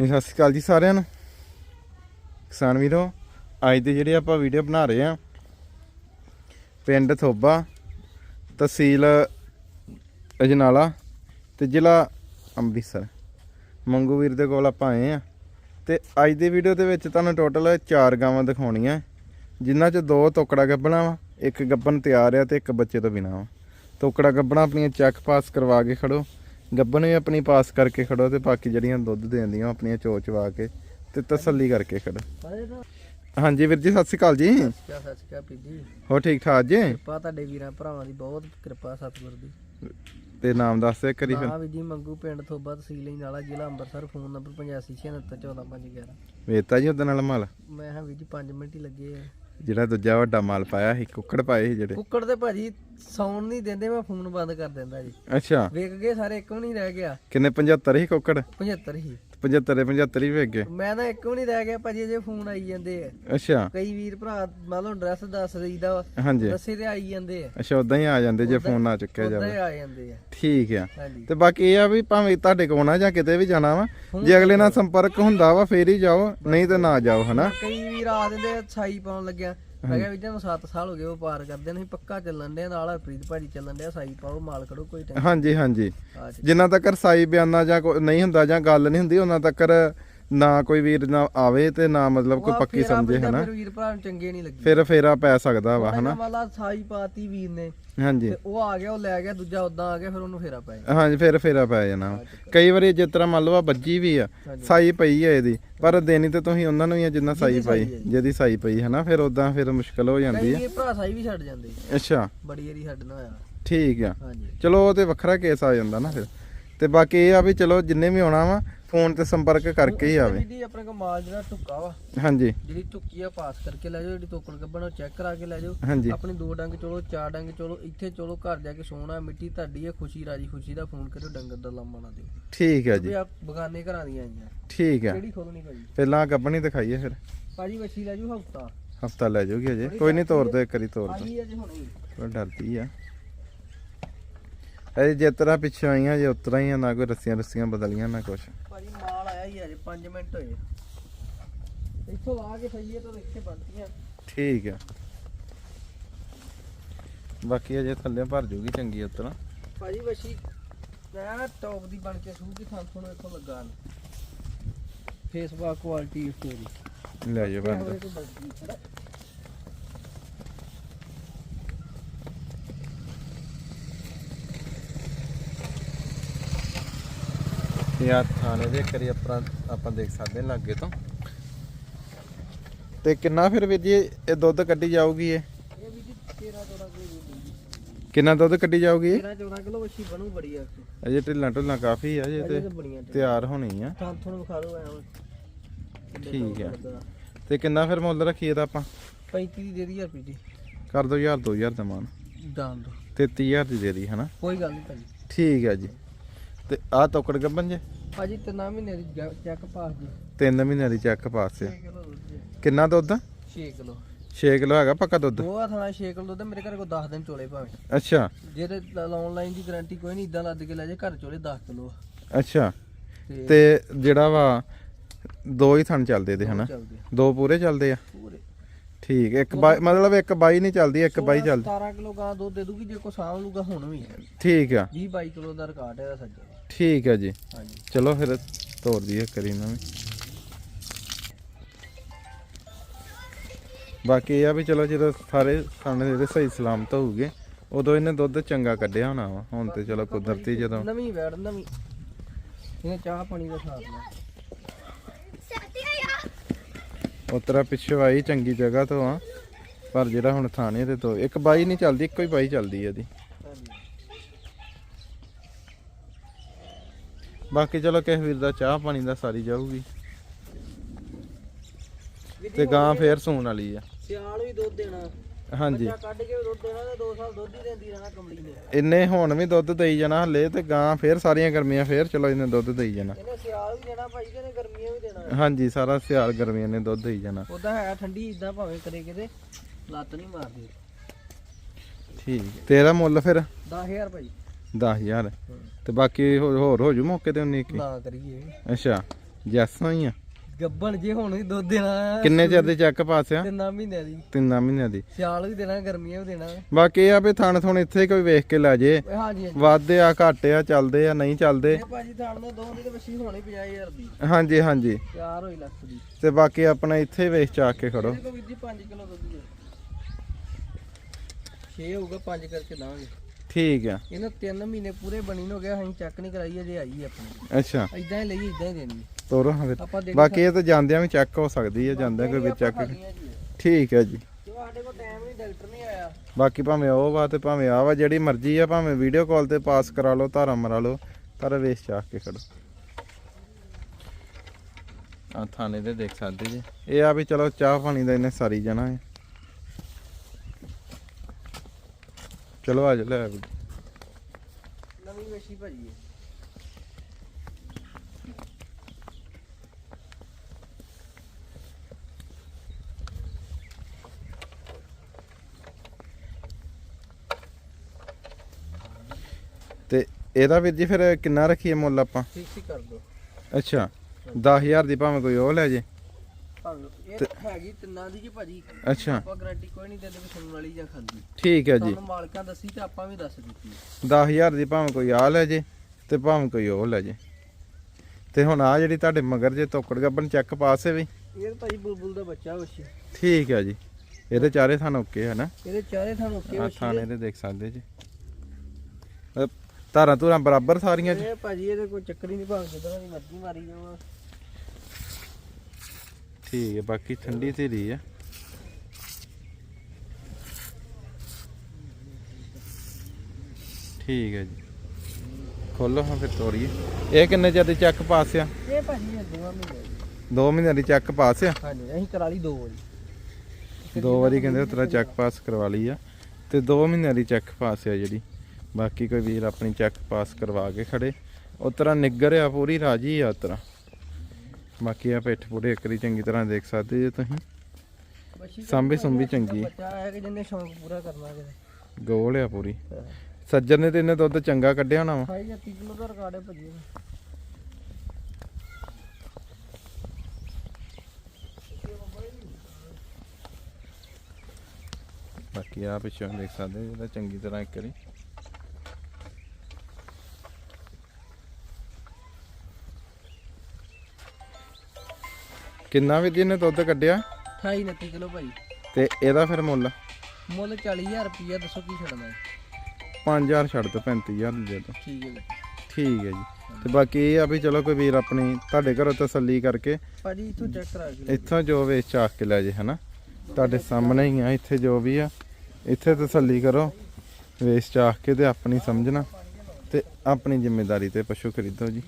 ਸਤਿ ਸ਼੍ਰੀ ਅਕਾਲ ਜੀ ਸਾਰਿਆਂ ਨੂੰ। ਕਿਸਾਨ ਵੀਰੋ, ਅੱਜ ਦੇ ਜਿਹੜੇ ਆਪਾਂ ਵੀਡੀਓ ਬਣਾ ਰਹੇ ਆ ਪਿੰਡ ਥੋਬਾ, ਤਹਿਸੀਲ ਅਜਨਾਲਾ ਤੇ ਜ਼ਿਲ੍ਹਾ ਅੰਮ੍ਰਿਤਸਰ। ਮੰਗੂ ਵੀਰ ਦੇ ਕੋਲ ਆਪਾਂ ਆਏ ਆ ਤੇ ਅੱਜ ਦੀ ਵੀਡੀਓ ਦੇ ਵਿੱਚ ਤੁਹਾਨੂੰ ਟੋਟਲ 4 ਗਾਵਾਂ ਦਿਖਾਉਣੀਆਂ, ਜਿਨ੍ਹਾਂ 'ਚ ਦੋ ਤੋਕੜਾ ਗੱਬਣਾ ਵਾ, ਇੱਕ ਗੱਬਣ ਤਿਆਰ ਆ ਤੇ ਇੱਕ ਬੱਚੇ ਤੋਂ ਬਿਨਾ ਵਾ। ਤੋਕੜਾ ਗੱਬਣਾ ਆਪਣੀਆਂ ਚੈੱਕ ਪਾਸ ਕਰਵਾ ਕੇ ਖੜੋ। ਗੱਬਨ ਵੀ ਆਪਣੀ ਪਾਸ ਕਰਕੇ ਖੜੋ ਤੇ ਬਾਕੀ ਜਿਹੜੀਆਂ ਦੁੱਧ ਦੇਂਦੀਆਂ ਉਹ ਆਪਣੀਆਂ ਚੋਚਵਾ ਕੇ ਤੇ ਤਸੱਲੀ ਕਰਕੇ ਖੜੋ। ਹਾਂਜੀ ਵੀਰ ਜੀ ਸਤਿ ਸ਼੍ਰੀ ਅਕਾਲ ਜੀ। ਹੋ ਠੀਕ ਠਾਕ ਜੀ? ਕਿਰਪਾ ਤੁਹਾਡੇ ਵੀਰਾਂ ਭਰਾਵਾਂ ਦੀ ਬਹੁਤ ਕਿਰਪਾ ਸਤਿਗੁਰ ਦੀ। ਤੇ ਨਾਮ ਦੱਸ ਦੇ ਕਰੀ ਫਿਰ। ਹਾਂ ਵੀ ਜੀ ਮੰਗੂ ਪਿੰਡ ਥੋਬਾ ਤਹਿਸੀਲ ਨਾਲਾ ਜ਼ਿਲ੍ਹਾ ਅੰਮ੍ਰਿਤਸਰ ਫੋਨ ਨੰਬਰ 8576714511 ਵੇਤਾ ਜੀ ਉਹਦੇ ਨਾਲ ਮਾਲ? ਮੈਂ ਹਾਂ ਵੀ ਜੀ 5 ਮਿੰਟ ਹੀ ਲੱਗੇ ਆ। ਜਿਹੜਾ ਦੂਜਾ ਵੱਡਾ ਮਾਲ ਪਾਇਆ ਸੀ ਕੁੱਕੜ ਪਾਏ ਸੀ ਜਿਹੜੇ। ਕੁੱਕੜ ਤੇ ਭਾਜੀ ਸੌਣ ਨਹੀਂ ਦਿੰਦੇ ਮੈਂ ਫੋਨ ਬੰਦ ਕਰ ਦਿੰਦਾ ਜੀ। ਅੱਛਾ। ਵੇਖ ਗਏ ਸਾਰੇ ਇੱਕ ਵੀ ਨਹੀਂ ਰਹਿ ਗਿਆ। ਕਿੰਨੇ 75 ਹੀ ਕੁੱਕੜ? 75 ਹੀ 75 75 ਹੀ ਵੇਚ ਗਏ। ਮੈਂ ਤਾਂ ਇੱਕ ਵੀ ਨਹੀਂ ਰਹਿ ਗਿਆ ਭਾਜੀ ਅਜੇ ਫੋਨ ਆਈ ਜਾਂਦੇ ਆ। ਅੱਛਾ। ਕਈ ਵੀਰ ਭਰਾ ਮੰਨ ਲਓ ਐਡਰੈਸ ਦੱਸ ਦਈਦਾ ਵਾ, ਹਾਂਜੀ। ਦੱਸੇ ਤੇ ਆਈ ਜਾਂਦੇ ਆ। ਅੱਛਾ ਉਦਾਂ ਹੀ ਆ ਜਾਂਦੇ ਜੇ ਫੋਨ ਨਾ ਚੁੱਕਿਆ ਉਦਾਂ ਜਾਵੇ। ਹੀ ਆ ਜਾਂਦੇ ਆ। ਠੀਕ ਆ। ਤੇ ਬਾਕੀ ਇਹ ਆ ਵੀ ਭਾਵੇਂ ਤੁਹਾਡੇ ਕੋਲ ਨਾ ਜਾਂ ਕਿਤੇ ਵੀ ਜਾਣਾ ਵਾ ਜੇ ਅਗਲੇ ਨਾਲ ਸੰਪਰਕ ਹੁੰਦਾ ਵਾ ਫੇਰ ਹੀ ਜਾਓ ਨਹੀਂ ਤੇ ਨਾ ਜਾਓ ਹਨਾ? ਕਈ ਵੀਰ ਆ ਦਿੰਦੇ ਛਾਈ ਪਾਉਣ ਲੱਗਿਆ। ਮੈਂ ਕਿਹਾ ਵੀਰ ਨੂੰ 7 ਸਾਲ ਹੋ ਗਏ ਵਪਾਰ ਕਰਦੇ ਨੇ ਪੱਕਾ ਚੱਲਣ ਦੇ ਨਾਲ ਪ੍ਰੀਤ ਭਾਜੀ ਚੱਲਣ ਦੇ ਸਾਈ ਪਾਓ ਮਾਲ ਕਰੋ ਕੋਈ ਟੈਨਸ਼ਨ ਹਾਂਜੀ ਹਾਂਜੀ। ਜੀ ਜਿੰਨਾ ਤੱਕ ਸਾਈ ਬਿਆਨਾ ਜਾਂ ਕੋਈ ਨਹੀਂ ਹੁੰਦਾ ਜਾਂ ਗੱਲ ਨਹੀਂ ਹੁੰਦੀ ਉਹਨਾਂ ਤੱਕ ਨਾ ਕੋਈ ਵੀਰ ਨਾ ਆਵੇ ਤੇ ਨਾ ਮਤਲਬ ਕੋਈ ਪੱਕੀ ਸਮਝੇ ਹਨਾ? ਮੇਰੇ ਵੀਰ ਭਰਾ ਨੂੰ ਚੰਗੇ ਨਹੀਂ ਲੱਗੀ। ਫਿਰ ਫੇਰਾ ਪੈ ਸਕਦਾ ਵਾ ਹਨਾ? ਮਾਲਾ ਸਾਈ ਪਾਤੀ ਵੀਰ ਨੇ। ਹਾਂਜੀ। ਤੇ ਉਹ ਆ ਗਿਆ ਉਹ ਲੈ ਗਿਆ ਦੂਜਾ ਉਦਾਂ ਆ ਗਿਆ ਫਿਰ ਉਹਨੂੰ ਫੇਰਾ ਪੈ ਗਿਆ ਹਾਂਜੀ ਫਿਰ ਫੇਰਾ ਪੈ ਜਾਣਾ। ਕਈ ਵਾਰੀ ਜਿਸ ਤਰ੍ਹਾਂ ਮੰਨ ਲਓ ਆ ਬੱਜੀ ਵੀ ਆ ਸਾਈ ਪਈ ਆ ਇਹਦੀ ਪਰ ਦੇਣੀ ਤੇ ਤੁਸੀਂ ਉਹਨਾਂ ਨੂੰ ਹੀ ਆ ਜਿੰਨਾ ਸਾਈ ਪਈ ਜਿਹਦੀ ਸਾਈ ਪਈ ਹਨਾ? ਫਿਰ ਉਦਾਂ ਫਿਰ ਮੁਸ਼ਕਲ ਹੋ ਜਾਂਦੀ ਕਈ ਆ ਵੀਰ ਭਰਾ ਸਾਈ ਵੀ ਛੱਡ ਜਾਂਦੇ। ਅੱਛਾ। ਬੜੀ ਏਰੀ ਛੱਡਣਾ ਹੋਇਆ। ਠੀਕ ਆ। ਚਲੋ ਉਹ ਤੇ ਵੱਖਰਾ ਕੇਸ ਆ ਜਾਂਦਾ ਨਾ ਫਿਰ। ਤੇ ਬਾਕੀ ਇਹ ਆ ਵੀ ਚਲੋ ਜਿੰਨੇ ਵੀ ਆਉਣਾ ਵਾ ਫੋਨ ਤੇ ਸੰਪਰਕ ਕਰਕੇ ਹੀ ਆਵੇ। ਜੀ ਆਪਣੇ ਕੋਲ ਮਾਲ ਜਿਹੜਾ ਟੁੱਕਾ ਵਾ ਹਾਂਜੀ। ਜਿਹੜੀ ਟੁੱਕੀ ਆ ਪਾਸ ਕਰਕੇ ਲੈ ਜਾਓ ਜਿਹੜੀ ਤੋਕੜ ਗੱਬਣ ਉਹ ਚੈੱਕ ਕਰਾ ਕੇ ਲੈ ਜਾਓ। ਹਾਂਜੀ। ਆਪਣੀ ਦੋ ਡੰਗ ਚੋਲੋ ਚਾਰ ਡੰਗ ਚੋਲੋ ਇੱਥੇ ਚੋਲੋ ਘਰ ਜਾ ਕੇ ਸੋਣਾ ਮਿੱਟੀ ਤੁਹਾਡੀ ਹੈ ਖੁਸ਼ੀ ਰਾਜੀ ਖੁਸ਼ੀ ਦਾ ਫੋਨ ਕਰਿਓ ਡੰਗਰ ਦਾ ਲਾਮਾ ਨਾ ਦਿਓ। ਠੀਕ ਆ ਜੀ। ਆ ਬਗਾਨੇ ਘਰਾਂ ਦੀਆਂ ਆਈਆਂ। ਠੀਕ ਆ। ਕਿਹੜੀ ਖੋਲਣੀ ਭਾਜੀ? ਪਹਿਲਾਂ ਗੱਬਣੀ ਦਿਖਾਈਏ ਫਿਰ। ਭਾਜੀ ਵੱਛੀ ਲੈ ਜੂ ਹਫਤਾ। ਹਫਤਾ ਲੈ ਜਾਊਗੀ ਅਜੇ। ਕੋਈ ਨਹੀਂ ਤੋਰ ਦੇ ਕਰੀ ਤੋਰ ਦੋ ਭਾਜੀ ਅਜੇ ਹੁਣੇ। ਹੀ। ਡਰਦੀ ਆ। ਇਹ ਜਿਸ ਤਰ੍ਹਾਂ ਪਿੱਛੇ ਆਈਆਂ ਜੇ ਉਤਰਾ ਹੀ ਆ ਨਾ ਕੋਈ ਰੱਸੀਆਂ ਰੱਸੀਆਂ ਬਦਲੀਆਂ ਨਾ ਕੁਛ। ਭਾਜੀ ਮਾਲ ਆਇਆ ਹੀ ਅਜੇ 5 ਮਿੰਟ ਹੋਏ। ਇੱਥੋਂ ਲਾ ਕੇ ਸਹੀਏ ਤਾਂ ਇੱਥੇ ਬਣਦੀਆਂ। ਠੀਕ ਆ। ਬਾਕੀ ਅਜੇ ਥੱਲੇ ਭਰ ਜੂਗੀ ਚੰਗੀ ਉਤਰਾ ਭਾਜੀ ਵੱਛੀ ਮੈਂ ਟੌਪ ਦੀ ਬਣ ਕੇ ਸੂਗੀ ਥਾਂ ਤੁਹਾਨੂੰ ਇੱਥੋਂ ਲੱਗਾ ਫੇਸਬੁੱਕ ਕੁਆਲਿਟੀ ਦੀ ਲੈ ਜਾਓ ਬੰਦ। ਤਾਂ ਯਾਰ ਥਾਣੇ ਦੇ ਕਰੀ ਆਪਣਾ ਆਪਾਂ ਦੇਖ ਸਕਦੇ ਹਾਂ ਲਾਗੇ ਤੋਂ। ਤੇ ਕਿੰਨਾ ਫਿਰ ਵੀਰ ਜੀ ਇਹ ਦੁੱਧ ਕੱਢੀ ਜਾਊਗੀ ਇਹ? ਇਹ ਵੀ ਜੀ 13 14 ਕਿਲੋ ਦੀ ਕਿੰਨਾ ਦੁੱਧ ਕੱਢੀ ਜਾਊਗੀ ਇਹ? 13 14 ਕਿਲੋ ਵੱਛੀ ਬਣੂ ਬੜੀ ਆ। ਅਜੇ ਢਿੱਲਾਂ ਢੁੱਲਾਂ ਕਾਫੀ ਆ ਜੇ ਅਜੇ ਤੇ ਤਿਆਰ ਹੋਣੀ ਆ। ਤੁਹਾਨੂੰ ਵਿਖਾ ਠੀਕ ਆ। ਤੇ ਕਿੰਨਾ ਫਿਰ ਮੁੱਲ ਰੱਖੀਏ ਤਾਂ ਆਪਾਂ? 35 ਦੀ ਦੇ ਦੀ ਰੁਪਏ ਦੀ ਕਰ ਦੋ 1000 2000 ਦਾ ਮਾਨ। ਦਾਨ ਦੋ। 33000 ਦੀ ਦੇ ਦੀ ਹਨਾ? ਕੋਈ ਗੱਲ ਨਹੀਂ ਭਾਜੀ। ਠੀਕ ਆ ਜੀ। ਤੇ ਆਹ ਤੋਕੜ ਗੱਬਨ ਜੇ? ਭਾਜੀ ਤਿੰਨਾਂ ਮਹੀਨੇ ਦੀ ਚੈੱਕ ਪਾਸ ਜੀ। 3 ਮਹੀਨਿਆਂ ਦੀ ਚੈੱਕ ਪਾਸ 6 ਆ ਕਿਲੋ ਦੁੱਧ ਜੀ। ਕਿੰਨਾ ਦੁੱਧ? 6 ਕਿਲੋ। 6 ਕਿਲੋ ਹੈਗਾ ਪੱਕਾ ਦੁੱਧ? ਦੋ ਥਾਣਾ 6 ਕਿਲੋ ਦੁੱਧ ਮੇਰੇ ਘਰ ਕੋਲ 10 ਦਿਨ ਚੋਲੇ ਭਾਵੇਂ। ਅੱਛਾ। ਜੇ ਤੇ ਆਨਲਾਈਨ ਦੀ ਗਾਰੰਟੀ ਕੋਈ ਨਹੀਂ ਇਦਾਂ ਲੱਦ ਕੇ ਲੈ ਜੇ ਘਰ ਚੋਲੇ 10 ਕਿਲੋ ਅੱਛਾ। ਤੇ ਤੇ ਜਿਹੜਾ ਵਾ ਦੋ ਹੀ ਥਣ ਚੱਲਦੇ ਦੇ ਹਨਾ? ਚੱਲਦੇ ਆ, ਦੋ ਪੂਰੇ ਚੱਲਦੇ ਆ? ਪੂਰੇ। ਠੀਕ ਇੱਕ ਬਾਈ ਮਤਲਬ ਇੱਕ ਬਾਈ ਨਹੀਂ ਚੱਲਦੀ ਇੱਕ ਬਾਈ ਚੱਲਦੀ। 17 ਕਿਲੋ ਗਾਂ ਦੁੱਧ ਦੇ ਦੂਗੀ ਜੇ ਕੋ ਸਾਂਭ ਲੂਗਾ ਹੁਣ ਵੀ ਠੀਕ ਆ। 20 22 ਕਿਲੋ ਦਾ ਰਿਕਾਰਡ ਹੈ ਇਹਦਾ ਸੱਜਾ ਠੀਕ ਆ ਜੀ। ਹਾਂਜੀ। ਚਲੋ ਫਿਰ ਤੋੜ ਦਈਏ ਕਰੀ ਨਾ। ਵੀ ਬਾਕੀ ਇਹ ਆ ਵੀ ਚਲੋ ਜਦੋਂ ਸਾਰੇ ਖਾਣੇ ਜਿਹੜੇ ਸਹੀ ਸਲਾਮਤ ਹੋਊਗੇ ਉਦੋਂ ਇਹਨੇ ਦੁੱਧ ਚੰਗਾ ਕੱਢਿਆ ਹੋਣਾ ਵਾ। ਹੁਣ ਤੇ ਚਲੋ ਕੁਦਰਤੀ ਜਦੋਂ ਨਵੀਂ ਵੈੜ ਨਵੀਂ। ਇਹ ਚਾਹ ਪਾਣੀ ਦਾ ਸਾਥ ਨਾ ਉਤਰਾ ਪਿੱਛੋਂ ਆਈ ਚੰਗੀ ਜਗ੍ਹਾ ਤੋਂ ਆ ਪਰ ਜਿਹੜਾ ਹੁਣ ਥਾਣੇ ਤੇ ਤੋਂ ਇੱਕ ਬਾਈ ਨਹੀਂ ਚੱਲਦੀ ਇੱਕੋ ਹੀ ਬਾਈ ਚੱਲਦੀ ਆ ਇਹਦੀ। ਬਾਕੀ ਚਲੋ ਕਿਸੇ ਵੀਰ ਦਾ ਚਾਹ ਪਾਣੀ ਦਾ ਸਾਰੀ ਜਾਊਗੀ। ਤੇ ਗਾਂ ਫੇਰ ਸੂਣ ਵਾਲੀ ਆ। ਸਿਆਲ ਵੀ ਦੁੱਧ ਦੇਣਾ। ਹਾਂਜੀ। ਬੱਚਾ ਕੱਢ ਕੇ ਦੁੱਧ ਦੇਣਾ ਤੇ 2 ਸਾਲ ਦੁੱਧ ਹੀ ਦਿੰਦੀ ਰਹਿਣਾ ਕਮਲੀ ਨੇ। ਇੰਨੇ ਹੁਣ ਵੀ ਦੁੱਧ ਦੇਈ ਜਾਣਾ ਹਲੇ ਤੇ ਗਾਂ ਫੇਰ ਸਾਰੀਆਂ ਗਰਮੀਆਂ ਫੇਰ ਚਲੋ ਇਹਨੇ ਦੁੱਧ ਦੇਈ ਜਾਣਾ। ਇਹਨੇ ਸਿਆਲ ਵੀ ਦੇਣਾ ਭਾਈ ਕਹਿੰਦੇ ਗਰਮੀਆਂ ਵੀ ਦੇਣਾ। ਹਾਂਜੀ ਸਾਰਾ ਸਿਆਲ ਗਰਮੀਆਂ ਨੇ ਦੁੱਧ ਦੇਈ ਜਾਣਾ। ਉਦਾਂ ਹੈ ਠੰਡੀ ਇਦਾਂ ਭਾਵੇਂ ਕਰੇ ਕਿਤੇ ਲੱਤ ਨਹੀਂ ਮਾਰਦੀ। ਠੀਕ ਤੇਰਾ ਮੁੱਲ ਫਿਰ? 10000 ਭਾਈ। 10000 ਤੇ ਬਾਕੀ ਹੋਰ ਹੋਰ ਹੋ ਜੂ ਮੌਕੇ ਤੇ ਉਨੀ ਕੀ? ਨਾ ਕਰੀਏ ਅੱਛਾ ਜੈਸਾਂ ਹੀ ਆ? ਗੱਬਣ ਜੇ ਹੁਣ ਵੀ ਦੁੱਧ ਦੇਣਾ। ਕਿੰਨੇ ਚਿਰ ਦੇ ਚੈੱਕ ਪਾਸ ਆ? ਤਿੰਨਾਂ ਮਹੀਨਿਆਂ ਦੀ। ਤਿੰਨਾਂ ਮਹੀਨਿਆਂ ਦੀ। ਸਿਆਲ ਵੀ ਦੇਣਾ ਗਰਮੀਆਂ ਵੀ ਦੇਣਾ। ਬਾਕੀ ਇਹ ਆ ਵੀ ਥਣ ਥਣ ਇੱਥੇ ਕੋਈ ਵੇਖ ਕੇ ਲੈ ਜੇ। ਹਾਂਜੀ ਹਾਂਜੀ। ਵਾਧੇ ਆ ਘਾਟੇ ਆ ਚੱਲਦੇ ਆ ਨਹੀਂ ਚੱਲਦੇ। ਇਹ ਭਾਜੀ ਥਾਣ ਦਾ ਦੋ ਦੀ ਤੇ ਵਸੀ ਹੋਣੀ 50000 ਦੀ। ਹਾਂਜੀ ਹਾਂਜੀ। ਤਿਆਰ ਹੋਈ ਲੱਖ ਦੀ। ਤੇ ਬਾਕੀ ਆਪਣਾ ਇੱਥੇ ਵੇਖ ਚਾਕ ਕੇ ਖੜੋ। ਇਹਦੇ ਕੋਲ ਵੀਰ ਜੀ 5 ਕਿਲੋ ਦੁੱਧ ਜੀ 6 ਹੋਊਗਾ 5 ਕਰਕੇ ਦਾਂਗੇ ਠੀਕ ਆ। ਇਹਨਾਂ 3 ਮਹੀਨੇ ਪੂਰੇ ਬਣੀ ਨੂੰ ਹੋ ਗਿਆ ਅਸੀਂ ਚੈੱਕ ਨਹੀਂ ਕਰਾਈ ਅਜੇ ਆਈ ਆਪਣੀ। ਅੱਛਾ। ਇਦਾਂ ਹੀ ਲਈ ਇਦਾਂ ਹੀ ਦੇਣੀ ਤੋਰੋ ਹਾਂ ਫਿਰ ਬਾਕੀ ਇਹ ਤਾਂ ਜਾਂਦਿਆਂ ਵੀ ਚੈੱਕ ਹੋ ਸਕਦੀ ਹੈ ਜਾਂਦਿਆਂ ਕੋਈ ਵੀ ਚੈੱਕ ਠੀਕ ਹੈ ਜੀ। ਜੋ ਸਾਡੇ ਕੋਲ ਟਾਈਮ ਨਹੀਂ ਡਾਕਟਰ ਨਹੀਂ ਆਇਆ। ਬਾਕੀ ਭਾਵੇਂ ਉਹ ਵਾ ਤੇ ਭਾਵੇਂ ਆ ਵਾ ਜਿਹੜੀ ਮਰਜ਼ੀ ਆ ਭਾਵੇਂ ਵੀਡੀਓ ਕਾਲ ਤੇ ਪਾਸ ਕਰਾ ਲਓ ਧਾਰਾ ਮਰਾ ਲਓ ਪਰ ਵੇਚ ਚਾਕ ਕੇ ਖੜੋ। ਆ ਥਾਣੇ ਦੇ ਦੇਖ ਸਕਦੇ ਜੀ। ਇਹ ਆ ਵੀ ਚਲੋ ਚਾਹ ਪਾਣੀ ਦਾ ਇਹਨੇ ਸਾਰੀ ਜਾਣਾ ਹੈ। ਚਲੋ ਆ ਜਾ ਲੈ ਵੀ। ਨਵੀਂ ਵੇਸ਼ੀ ਭਾਜੀ ਹੈ ਤੇ ਇਹਦਾ ਵੀਰ ਜੀ ਫਿਰ ਕਿੰਨਾ ਰੱਖੀਏ ਮੁੱਲ ਆਪਾਂ? ਠੀਕ ਠੀਕ ਕਰ ਦੋ ਅੱਛਾ 10000 ਦੀ ਭਾਵੇਂ ਕੋਈ ਉਹ ਲੈ ਜੇ। ਇਹ ਹੈਗੀ ਤਿੰਨਾਂ ਦੀ ਜੀ ਭਾਜੀ ਅੱਛਾ। ਆਪਾਂ ਗਾਰੰਟੀ ਕੋਈ ਨਹੀਂ ਦਿੰਦੇ ਵੀ ਸੁਣਨ ਵਾਲੀ ਜਾਂ ਖਾਂਦੀ। ਠੀਕ ਹੈ ਜੀ। ਤੁਹਾਨੂੰ ਮਾਲਕਾਂ ਦੱਸੀ ਤੇ ਆਪਾਂ ਵੀ ਦੱਸ ਦਿੱਤੀ 10000 ਦੀ ਭਾਵੇਂ ਕੋਈ ਆ ਲੈ ਜੇ ਤੇ ਭਾਵੇਂ ਕੋਈ ਉਹ ਲੈ ਜੇ। ਤੇ ਹੁਣ ਆ ਜਿਹੜੀ ਤੁਹਾਡੇ ਮਗਰ ਜੇ ਤੋਕੜ ਗੱਬਨ ਚੱਕ ਪਾਸੇ ਵੀ? ਇਹ ਭਾਜੀ ਬੁਲਬੁਲ ਦਾ ਬੱਚਾ ਵਛੀ ਠੀਕ ਹੈ ਜੀ। ਇਹਦੇ ਚਾਰੇ ਥਾਂ ਓਕੇ ਹੈ ਨਾ? ਇਹਦੇ ਚਾਰੇ ਥਾਂ ਓਕੇ ਆ ਵਛੀ ਥਾਣੇ ਦੇ ਦੇਖ ਸਕਦੇ ਜੀ। ਅਹ ਧਾਰਾਂ ਧੂਰਾਂ ਬਰਾਬਰ ਸਾਰੀਆਂ ਜੀ। ਇਹ ਭਾਜੀ ਇਹਦੇ ਕੋਈ ਚੱਕਰ ਹੀ ਨਹੀਂ ਭਾਵੇਂ ਜਿੱਦਾਂ ਦੀ ਮਰਜ਼ੀ ਮਾਰੀ ਜਾਵਾਂ ਠੀਕ ਹੈ ਬਾਕੀ ਠੰਡੀ ਧੀਰੀ ਹੈ। ਠੀਕ ਹੈ ਜੀ। ਖੋਲੋ ਹਾਂ ਫਿਰ ਤੋਰੀਏ। ਇਹ ਕਿੰਨੇ ਚਿਰ ਦੀ ਚੱਕ ਪਾਸ ਆ? ਇਹ ਭਾਜੀ ਇਹ ਦੋਵਾਂ ਮਹੀਨੇ ਦੀ। 2 ਮਹੀਨਿਆਂ ਦੀ ਚੱਕ ਪਾਸ ਆ? ਹਾਂਜੀ ਅਸੀਂ ਕਰਾ ਲਈ ਦੋ ਵਾਰੀ। ਦੋ ਵਾਰੀ ਕਹਿੰਦੇ ਤੇਰਾ ਚੈੱਕ ਪਾਸ ਕਰਵਾ ਲਈ ਆ। ਤੇ 2 ਮਹੀਨਿਆਂ ਦੀ ਚੈੱਕ ਪਾਸ ਆ ਜਿਹੜੀ। ਬਾਕੀ ਕੋਈ ਵੀਰ ਆਪਣੀ ਚੈੱਕ ਪਾਸ ਕਰਵਾ ਕੇ ਖੜੇ। ਉਹ ਤਰ੍ਹਾਂ ਨਿੱਗਰ ਆ ਪੂਰੀ ਰਾਜੀ ਆ ਉਤਰਾ ਬਾਕੀ ਆ ਪਿੱਠ ਪੂੜੇ ਇੱਕ ਦੀ ਚੰਗੀ ਤਰ੍ਹਾਂ ਦੇਖ ਸਕਦੇ ਜੇ ਤੁਸੀਂ। ਸਾਂਭੀ ਸੁੰਭੀ ਚੰਗੀ ਹੈ। ਬੱਚਾ ਹੈ ਕਿ ਜਿਹਨੇ ਸ਼ੌਂਕ ਪੂਰਾ ਕਰਨਾ ਕਿਤੇ। ਗੋਲ ਆ ਪੂਰੀ। ਸੱਜਰ ਨੇ ਤੇ ਇਹਨੇ ਦੁੱਧ ਚੰਗਾ ਕੱਢਿਆ ਹੋਣਾ ਵਾ। ਖਾਈ ਜਾਂ 30 ਕਿਲੋ ਦਾ ਰਿਕਾਰਡ ਹੈ ਭਾਜੀ ਇਹਦਾ। ਬਾਕੀ ਆ ਪਿੱਛੋਂ ਦੇਖ ਸਕਦੇ ਜੇ ਇਹਦਾ ਚੰਗੀ ਤਰ੍ਹਾਂ ਇੱਕ ਵਾਰੀ। ਕਿੰਨਾ ਵੀ ਇਹਨੇ ਦੁੱਧ ਕੱਢਿਆ? 28 29 ਕਿਲੋ ਭਾਜੀ ਤੇ ਇਹਦਾ ਫਿਰ ਮੁੱਲ? ਮੁੱਲ 40000 ਰੁਪਇਆ ਦੱਸੋ ਕੀ ਛੱਡਣਾ ਹੈ? 5000 ਛੱਡ ਦੋ 35000 ਦੇ ਦੋ। ਠੀਕ ਹੈ ਜੀ। ਠੀਕ ਹੈ ਜੀ। ਤੇ ਬਾਕੀ ਇਹ ਆ ਵੀ ਚਲੋ ਕੋਈ ਵੀਰ ਆਪਣੀ ਤੁਹਾਡੇ ਘਰੋਂ ਤਸੱਲੀ ਕਰਕੇ ਭਾਜੀ ਇਥੋਂ ਚੈੱਕ ਕਰਾ ਕੇ ਇੱਥੋਂ ਜੋ ਵੇਚ ਚਾਕ ਕੇ ਲੈ ਜੇ ਹਨਾ? ਤੁਹਾਡੇ ਸਾਹਮਣੇ ਹੀ ਆ ਇੱਥੇ ਜੋ ਵੀ ਆ ਇੱਥੇ ਤਸੱਲੀ ਕਰੋ। ਵੇਚ ਚਾਕ ਕੇ ਤੇ ਆਪਣੀ ਸਮਝਣਾ ਤੇ ਆਪਣੀ ਜ਼ਿੰਮੇਵਾਰੀ ਤੇ ਪਸ਼ੂ ਖਰੀਦੋ ਜੀ।